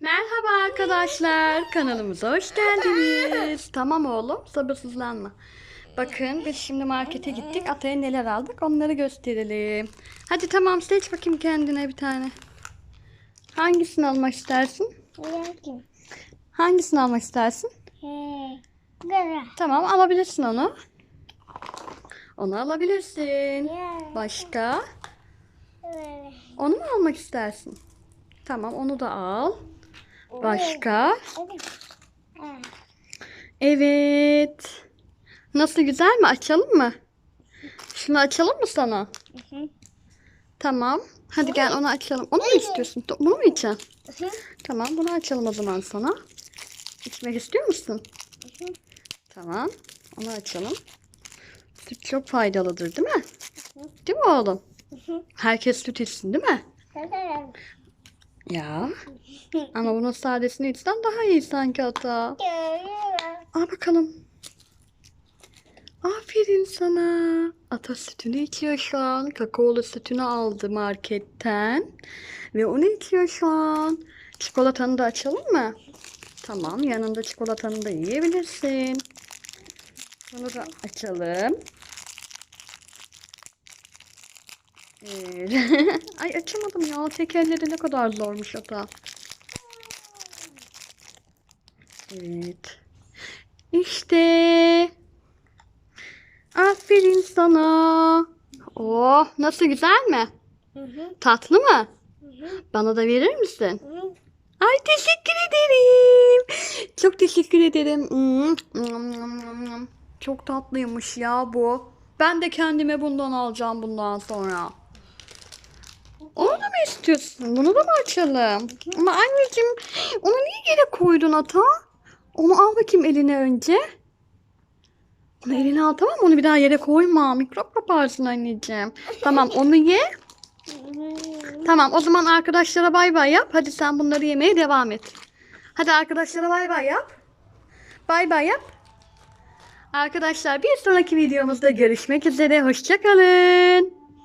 Merhaba arkadaşlar. Kanalımıza hoş geldiniz. tamam oğlum, sabırsızlanma. Bakın biz şimdi markete gittik. Ataya neler aldık onları gösterelim. Hadi tamam seç bakayım kendine bir tane. Hangisini almak istersin? Hangisini almak istersin? Tamam alabilirsin onu. Onu alabilirsin. Başka? Onu mu almak istersin? Tamam onu da al. Başka? Evet. Nasıl güzel mi? Açalım mı? Şunu açalım mı sana? Tamam. Hadi gel onu açalım. Onu mu istiyorsun? Bunu mu içeceksin? Tamam bunu açalım o zaman sana. İçmek istiyor musun? Tamam. Onu açalım. Süt çok faydalıdır değil mi? Değil mi oğlum? Herkes süt içsin değil mi? Ya. Ama bunun sadesini içsen daha iyi sanki ata. Al bakalım. Aferin sana. Ata sütünü içiyor şu an. Kakaolu sütünü aldı marketten. Ve onu içiyor şu an. Çikolatanı da açalım mı? Tamam. Yanında çikolatanı da yiyebilirsin. Bunu da açalım. Evet. Ay açamadım ya. Tekerleri ne kadar zormuş ata. Evet. İşte. Aferin sana. Oh, nasıl güzel mi? Hı hı. Tatlı mı? Hı hı. Bana da verir misin? Hı. Ay teşekkür ederim. Çok teşekkür ederim. Hmm. Çok tatlıymış ya bu. Ben de kendime bundan alacağım bundan sonra. Onu da mı istiyorsun? Bunu da mı açalım? Ama anneciğim onu niye yere koydun ata? Onu al bakayım eline önce. Onu eline al tamam? Onu bir daha yere koyma. Mikrop kaparsın anneciğim. Tamam onu ye. Tamam o zaman arkadaşlara bay bay yap. Hadi sen bunları yemeye devam et. Hadi arkadaşlara bay bay yap. Bay bay yap. Arkadaşlar bir sonraki videomuzda görüşmek üzere. Hoşçakalın.